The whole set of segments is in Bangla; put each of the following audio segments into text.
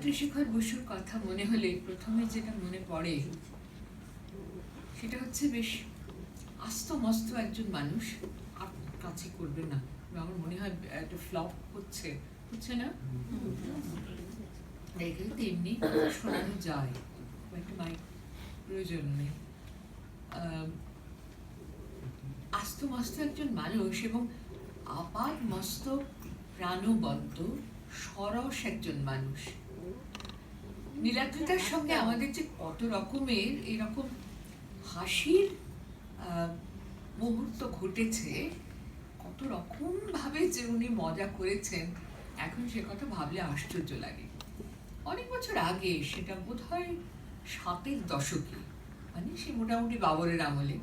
ত্রিশেখর বসুর কথা মনে হলে প্রথমে যেটা মনে পড়ে সেটা হচ্ছে বেশ আস্ত মস্ত একজন মানুষ আর কাছে করবে না। আমার মনে হয় একটা ফ্লপ হচ্ছে হচ্ছে না? দেখে তো এমনি শোনানো যায় একটা মাইক প্রয়োজন নেই। আস্ত মস্ত একজন মানুষ এবং আপাত মস্ত প্রাণবন্ত সরস একজন মানুষ। নীলাদ্রিতার সঙ্গে আমাদের যে কত রকমের এরকম হাসির মুহূর্ত ঘটেছে কত রকম ভাবে যে উনি মজা করেছেন এখন সে কথা ভাবলে আশ্চর্য লাগে। অনেক বছর আগে সেটা বোধ হয় সাতের দশকে মানে সে মোটামুটি বাবরের আমলে।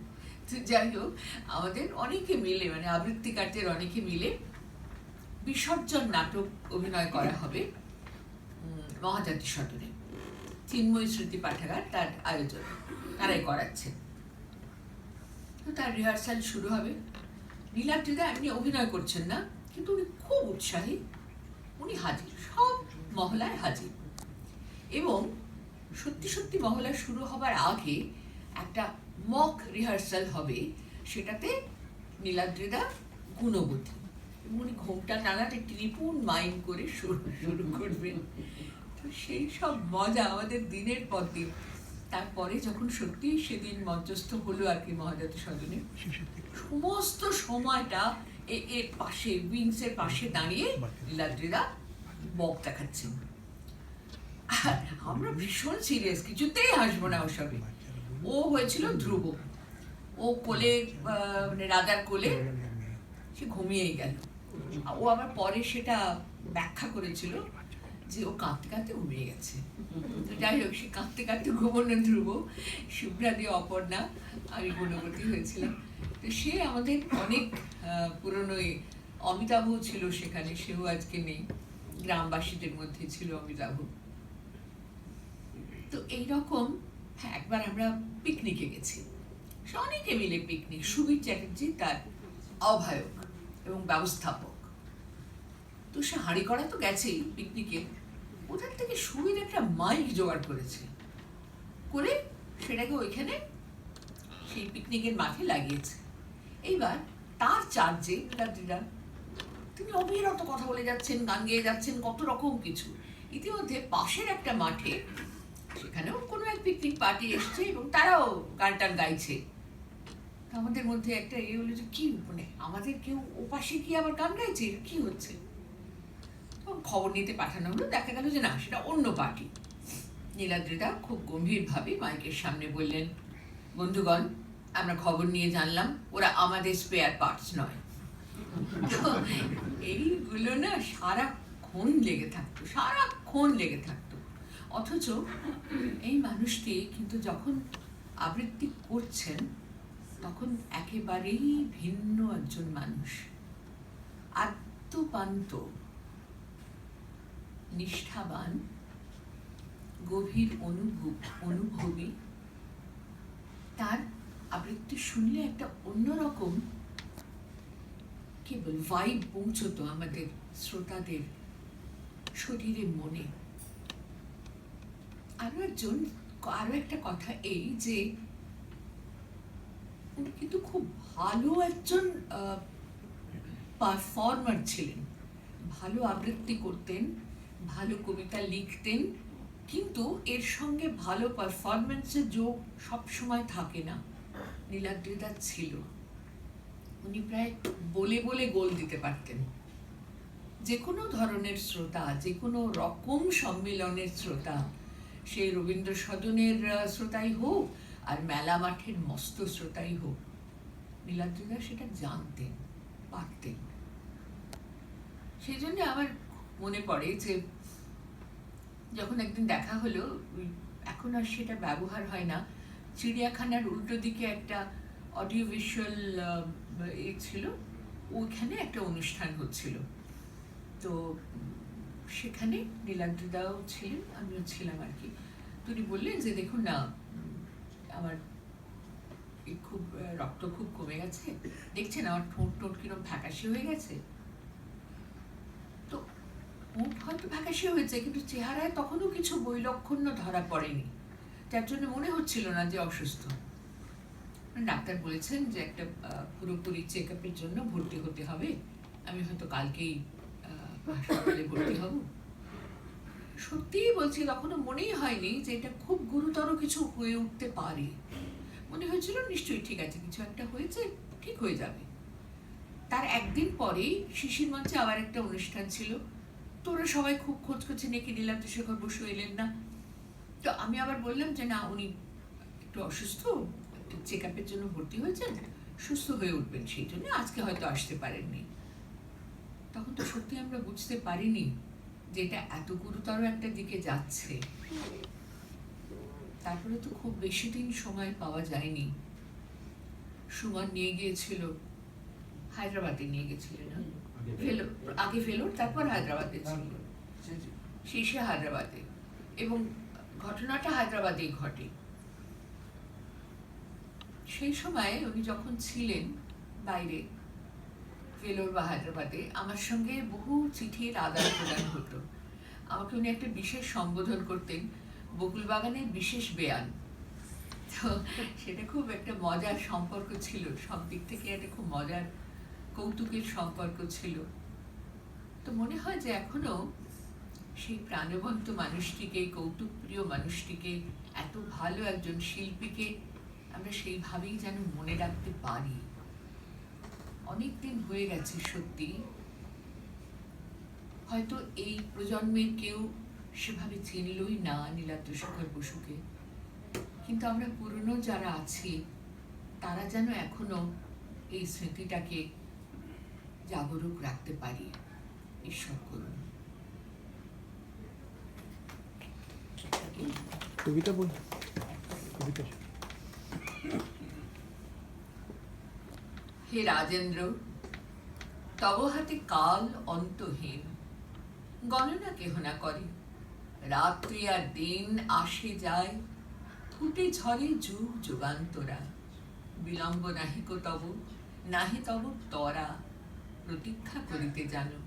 তো যাই হোক আমাদের অনেকে মিলে মানে আবৃত্তিকারদের অনেকে মিলে বিসর্জন নাটক অভিনয় করা হবে মহাজাতি সদনে চিন্ময় স্মৃতি পাঠাগার তার আয়োজন, তারাই করাচ্ছে। তো তার রিহার্সাল শুরু হবে। নীলাদ্রিদা এমনি অভিনয় করছেন না, কিন্তু উনি খুব উৎসাহী। উনি হাজির, সব মহলায় হাজির। এবং সত্যি সত্যি মহলা শুরু হবার আগে একটা মক রিহার্সাল হবে, সেটাতে নীলাদ্রিদা গুণবতী। এবং উনি ঘোমটা নাড়াতে একটি নিপুণ মাইন্ড করে শুরু করবেন। সেই সব মজা আমাদের দিনের পর দিন। তারপরে যখন সত্যি সেদিন মঞ্চস্থ হলো আর কি মহাজাতি সদনে সমস্ত সময়টা এর পাশে উইংসের পাশে দাঁড়িয়ে লীলাদ্রিরা বক দেখাচ্ছেন আর আমরা ভীষণ সিরিয়াস কিছুতেই হাসবো না ওসবে। ও হয়েছিল ধ্রুব। ও কোলে আহ, মানে রাজার কোলে সে ঘুমিয়েই গেল। ও আবার পরে সেটা ব্যাখ্যা করেছিল। যে ও কাঁদতে কাঁদতে ঘুমিয়ে গেছে। যাই হোক, সে কাঁদতে কাঁদতে ঘুমোনো ধ্রুব, শুভ্রা দিয়ে অপর্ণা আমি গুণবতী হয়েছিলাম তো সে আমাদের অনেক পুরনো অমিতাভ ছিল সেখানে, সেও আজকে নেই। গ্রামবাসীদের মধ্যে ছিল অমিতাভ। তো এইরকম হ্যাঁ একবার আমরা পিকনিকে গেছি। অনেকে মিলে পিকনিক, সুবীর চ্যাটার্জি তার আহ্বায়ক এবং ব্যবস্থাপক। তো সে হাঁড়ি করা তো গেছেই পিকনিকে। ওদের থেকে সুবীর একটা মাইক জোগাড় করেছে। করে সেটাকে ওইখানে সেই পিকনিকের মাঠে লাগিয়েছে। এইবার তার চার্জে তিনি অবিরত কথা বলে যাচ্ছেন গান গেয়ে যাচ্ছেন, কত রকম কিছু। ইতিমধ্যে পাশের একটা মাঠে সেখানেও কোনো এক পিকনিক পার্টি এসছে এবং তারাও গান টান গাইছে। আমাদের মধ্যে একটা ইয়ে হলো যে, কি মানে আমাদের কেউ ওপাশে কি আবার গান গাইছে? কি হচ্ছে? খবর নিতে পাঠানো হলো, দেখা গেল যে না, সেটা অন্য পার্টি। নীলাদ্রিদা খুব গম্ভীরভাবে মাইকের সামনে বললেন, বন্ধুগণ, আমরা খবর নিয়ে জানলাম, ওরা আমাদের স্পেয়ার পার্টস নয়। এইগুলো না সারাক্ষণ লেগে থাকতো, সারাক্ষণ লেগে থাকতো। অথচ এই মানুষটি কিন্তু যখন আবৃত্তি করছেন, তখন একেবারেই ভিন্ন একজন মানুষ। আত্মপান্ত নিষ্ঠাবান, গভীর অনুভব অনুভবী, তার আবৃত্তি শুনলে একটা অন্যরকম কেবল ভাইব পৌঁছতো আমাদের শ্রোতাদের শরীরে, মনে। আরও একজন, আরও একটা কথা এই যে, উনি কিন্তু খুব ভালো একজন পারফর্মার ছিলেন। ভালো আবৃত্তি করতেন। ভালো কবিতা লিখতেন, কিন্তু এর সঙ্গে ভালো পারফরমেন্সের যোগ সবসময় থাকে না। নীলাদ্রিদা ছিল। উনি প্রায় বলে বলে গোল দিতে পারতেন। যে কোনো ধরনের শ্রোতা যে কোনো রকম সম্মেলনের শ্রোতা, সে রবীন্দ্র সদনের শ্রোতাই হোক আর মেলা মাঠের মস্ত শ্রোতাই হোক নীলাদ্রিদা সেটা জানতেন, পারতেন। সেই জন্য আমার মনে পড়ে যে যখন একদিন দেখা হলো এখন আর সেটা ব্যবহার হয় না। চিড়িয়াখানার উল্টো দিকে একটা অডিও ভিজুয়াল এ ছিল, ওইখানে একটা অনুষ্ঠান হচ্ছিল। তো সেখানে নীলাদ্রিদাও ছিলেন, আমিও ছিলাম আর কি। তো উনি বললেন যে, দেখুন না আমার খুব, রক্ত খুব কমে গেছে। দেখছেন, আমার ঠোঁট টোট কিরম ফ্যাকাশে হয়ে গেছে? মুখ হয়তো ফ্যাকাশে হয়েছে, কিন্তু চেহারায় তখনও কিছু বৈলক্ষণ্য ধরা পড়েনি। যার জন্য মনে হচ্ছিল না যে অসুস্থ। ডাক্তার বলেছেন যে একটা পুরোপুরি চেক আপের জন্য ভর্তি হতে হবে। আমি হয়তো কালকেই হাসপাতালে ভর্তি হব। সত্যিই বলছি, তখনও মনেই হয়নি যে এটা খুব গুরুতর কিছু হয়ে উঠতে পারে। মনে হয়েছিল, নিশ্চয়ই ঠিক আছে, কিছু একটা হয়েছে, ঠিক হয়ে যাবে। তার একদিন পরেই শিশির মঞ্চে আবার একটা অনুষ্ঠান ছিল। তো ওরা সবাই খুব খোঁজ খোঁজে নেকে নিলাম তো শেখর বসু এলেন না। তো আমি আবার বললাম যে, না, উনি একটু অসুস্থ চেক আপের জন্য ভর্তি হয়েছেন, সুস্থ হয়ে উঠবেন সেই জন্য, আজকে হয়তো আসতে পারেননি। তখন তো সত্যি আমরা বুঝতে পারিনি যে এটা এত গুরুতর একটা দিকে যাচ্ছে। তারপরে তো খুব বেশি দিন সময় পাওয়া যায়নি। সুমন নিয়ে গিয়েছিল। হায়দ্রাবাদে নিয়ে গেছিলেন ভেলোর আগে ভেলোর তারপর হায়দ্রাবাদে ছিল। শেষে হায়দ্রাবাদে। এবং ঘটনাটা হায়দ্রাবাদেই ঘটে। সেই সময় উনি যখন ছিলেন বাইরে ভেলোর বা হায়দ্রাবাদে আমার সঙ্গে বহু চিঠির আদান প্রদান হতো। আমাকে উনি একটা বিশেষ সম্বোধন করতেন বকুল বাগানের বিশেষ বেয়ান। তো সেটা খুব একটা মজার সম্পর্ক ছিল সব দিক থেকে একটা খুব মজার কৌতুকের সম্পর্ক ছিল। তো মনে হয় যে এখনও সেই প্রাণবন্ত মানুষটিকে, কৌতুকপ্রিয় মানুষটিকে, এত ভালো একজন শিল্পীকে আমরা সেইভাবেই যেন মনে রাখতে পারি। অনেক দিন হয়ে গেছে সত্যি। হয়তো এই প্রজন্মের কেউ সেভাবে চিনলই না নীলাদ্র বসুকে। কিন্তু আমরা পুরনো যারা আছি, তারা যেন এখনও এই স্মৃতিটাকে জাগরুক রাখতে পারি। ঈশ্বর করুন। কবিতা বল। কবিতা। হে রাজেন্দ্র তব হাতে কাল অন্তহীন। গণনা কেহ না করে। রাত্রি আর দিন আসে যায় ফুটে ঝরে যুগ যুগান্তরা। বিলম্ব নাহিক তব নাহি তব তরা। প্রতীক্ষা করিতে জানো।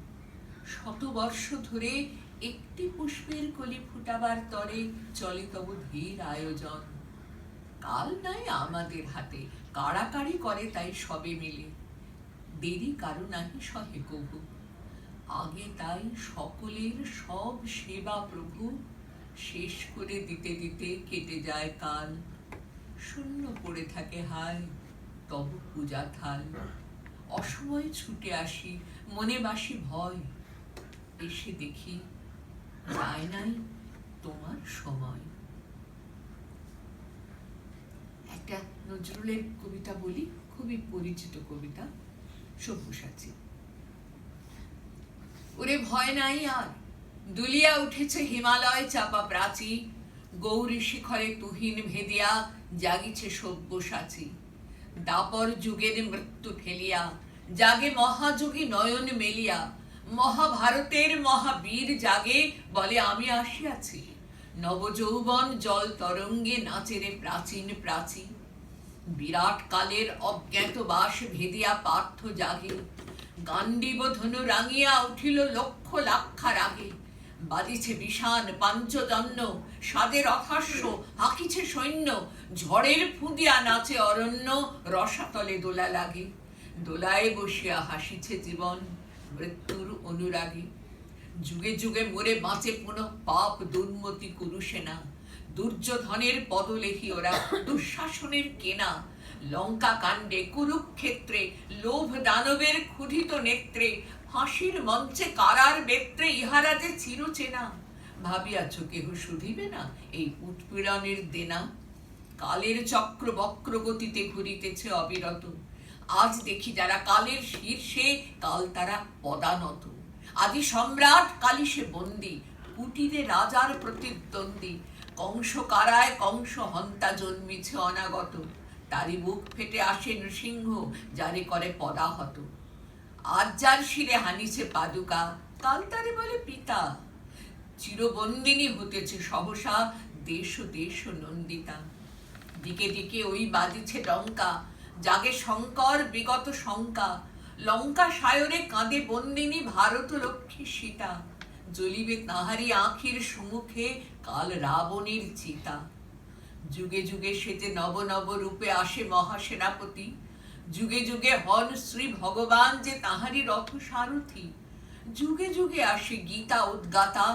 শতবর্ষ ধরে একটি পুষ্পের কলি ফুটাবার তরে চলে তব ধীর আয়োজন। কাল নাই আমাদের হাতে কাড়াকাড়ি করে তাই সবে মিলে। দেরি কারও নাহি সহে কবু আগে তাই সকলের সব সেবা প্রভু, শেষ করে দিতে দিতে কেটে যায় কাল। শূন্য পড়ে থাকে হায়, তব পূজা থাল। অসময়ে ছুটে আসি, মনে বাসি ভয়। এসে দেখি যায় নাই তোমার সময়। একটা নজরুলের কবিতা বলি, খুবই পরিচিত কবিতা, সব্যসাচী। ওরে ভয় নাই আর, দুলিয়া উঠেছে হিমালয় চাপা প্রাচী, গৌরী শিখরে তুহিন ভেদিয়া জাগিছে সব্যসাচী। দাপর যুগের মৃত্যু ফেলিয়া জাগে মহাযোগী নয়ন মেলিয়া, মহাভারতের মহাবীর জাগে বলে আমি আসিয়াছি। নবযৌবন জল তরঙ্গে নাচেরে প্রাচীন প্রাচীন বিরাট কালের অজ্ঞাত বাস ভেদিয়া পার্থ জাগে। গান্ডীব ধনু রাঙিয়া উঠিল লক্ষ লাক্ষার আগে। বাদিছে বিষান পাঞ্চজন্য সাদের অথাস্য হাকিছে সৈন্য, ঝড়ের ফুদিয়া নাচে অরণ্য, রসাতলে দোলা লাগে, দোলায় বসিয়া হাসিছে জীবন, মৃত্যুর অনুরাগে। যুগে যুগে মরে বাঁচে পুনঃ পাপ দুর্মতি কুরুষে না দুর্যোধনের পদলেখি ওরা, দুঃশাসনের কেনা লঙ্কা কাণ্ডে কুরুক্ষেত্রে, লোভ দানবের ক্ষুধিত নেত্রে ফাঁসির মঞ্চে কারার বেত্রে ইহারা যে চিরচেনা। ভাবিয়াছ কেহ শুধিবে না এই উৎপীড়নের দেনা? কালের চক্র বক্র গতিতে ঘুরিতেছে অবিরত। আজ দেখি যারা কালের শীর্ষে, কাল তারা পদানত। আদি সম্রাট কালি সে বন্দি কুটিরে রাজার প্রতিদ্বন্দ্বী। কংস কারায় কংস হন্তা জন্মিছে অনাগত। তারই বুক ফেটে আসে নৃসিংহ, যারে করে পদাহত। আজ যার শিরে হানিছে পাদুকা, কাল তারে বলে পিতা। চিরবন্দিনী হতেছে সহসা দেশ দেশ নন্দিতা। দিকে দিকে ওই বাজিছে ডঙ্কা জাগে শঙ্কর বিগত শঙ্কা। লঙ্কা সায়রে কাঁদে বন্দিনী ভারত লক্ষ্মী সীতা। জ্বলিবে তাহারি আখির সম্মুখে কাল রাবণের চিতা। যুগে যুগে সে যে নব নব রূপে আসে মহাসেনাপতি, যুগে যুগে হন শ্রী ভগবান যে তাহারি রথ সারথি, যুগে যুগে আসে গীতা উদ্গাতা,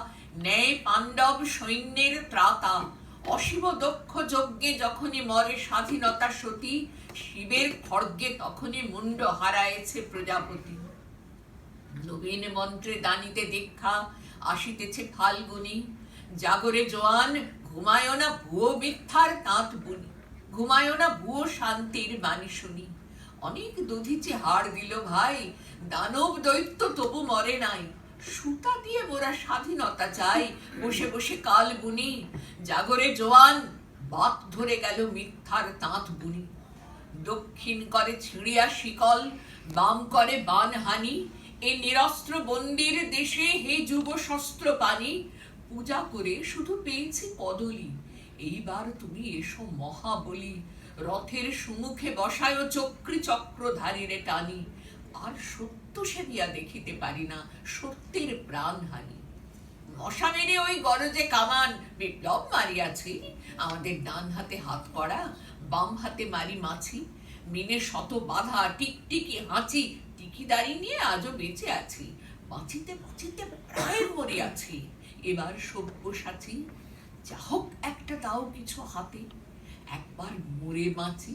ন্যায় পাণ্ডব সৈন্যের ত্রাতা অশিব দক্ষ যজ্ঞে যখনই মরে স্বাধীনতা সতী, শিবের খড়গে তখনই মুন্ড হারায়েছে প্রজাপতি। নবীন মন্ত্রে দানিতে দীক্ষা, আসিতেছে ফাল্গুনি, জাগরে জোয়ান ঘুমায় না ভুয়ো মিথ্যার তাঁত বুনি, ঘুমায় না ভুয়ো শান্তির বাণী শুনি। অনেক দধিচে হাড় দিল ভাই, দানব দৈত্য তবু মরে নাই। সুতা দিয়ে মোরা স্বাধীনতা চাই, বসে বসে কাল বুনি। জাগরে জোয়ান বাত ধরে গেল মিথ্যার তাঁত বুনি। দক্ষিণ করে ছিঁড়িয়া শিকল, বাম করে বানহানি। এ নিরস্ত্র বন্দির দেশে হে যুব শস্ত্র পানি পূজা করে শুধু পেয়েছি কদলি এইবার তুমি এসো মহাবলী। রথের সুমুখে বসায় চক্রি চক্রধারীরে টানি। আর সত্য সেবিয়া দেখিতে পারি না সত্যের প্রাণহানি। মশা মেরে ওই গরজে কামান। বিপ্লব মারিয়াছি। আমাদের ডান হাতে হাত করা, বাম হাতে মারি মাছি। মিনে শত বাধা, টিকটিকি হাঁচি। টিকিদারি নিয়ে আজও বেঁচে আছি। বাঁচিতে বাঁচিতে প্রায় মরিয়াছি। এবার সব্যসাচী যা হোক একটা দাও কিছু হাতে একবার মরে বাঁচি।